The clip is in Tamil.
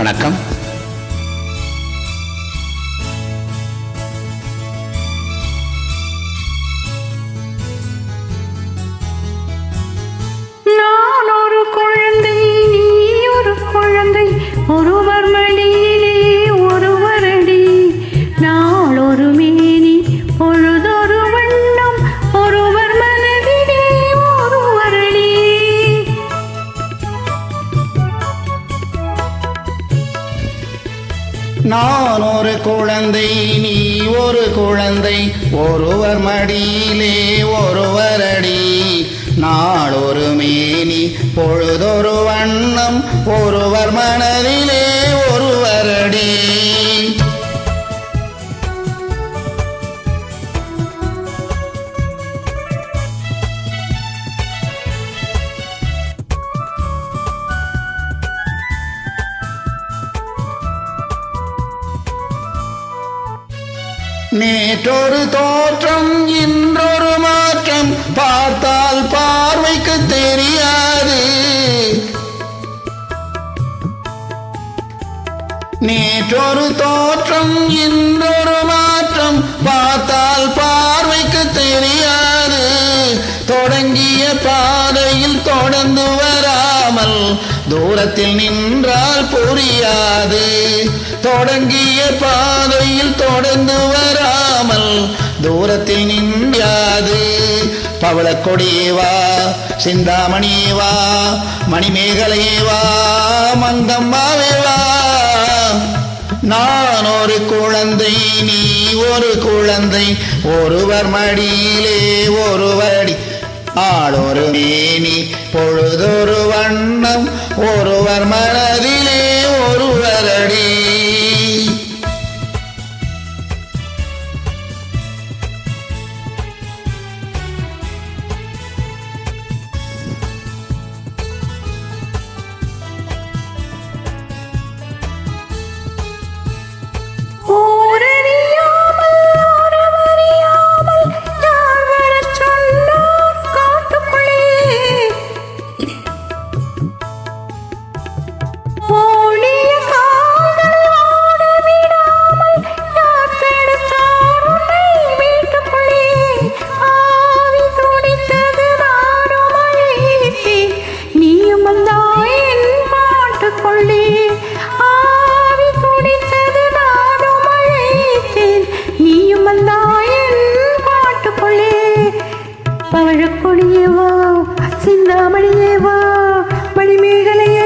வணக்கம். நான் ஒரு குழந்தை நீ ஒரு குழந்தை ஒருவர் மணி நான் ஒரு குழந்தை நீ ஒரு குழந்தை. ஒருவர் மடியிலே ஒருவர் அடி. நாள் ஒரு மேனி பொழுதொரு வண்ணம். ஒருவர் மனதிலே நேற்றொரு தோற்றம் இன்றொரு மாற்றம் பார்த்தால் பார்வைக்கு தெரியாது. நேற்றொரு தோற்றம் இன்றொரு மாற்றம் பார்த்தால் பார்வைக்கு தெரியாது. தொடங்கிய பாதையில் தொடர்ந்து வரா வராமல் தூரத்தில் நின்றால் புரியாது. தொடங்கிய பாதையில் தொடர்ந்து வராமல் தூரத்தில் நின்றாது. பவளக்கொடியேவா சிந்தாமணியேவா மணிமேகலையேவா வா நான் ஒரு குழந்தை நீ ஒரு குழந்தை ஒருவர் மடியிலே ஒருவடி. ஆளொரு மேனி பொழுதொரு வண்ண பவழக்கொடியே வா சிந்தாமணியே வா மணிமேகலையே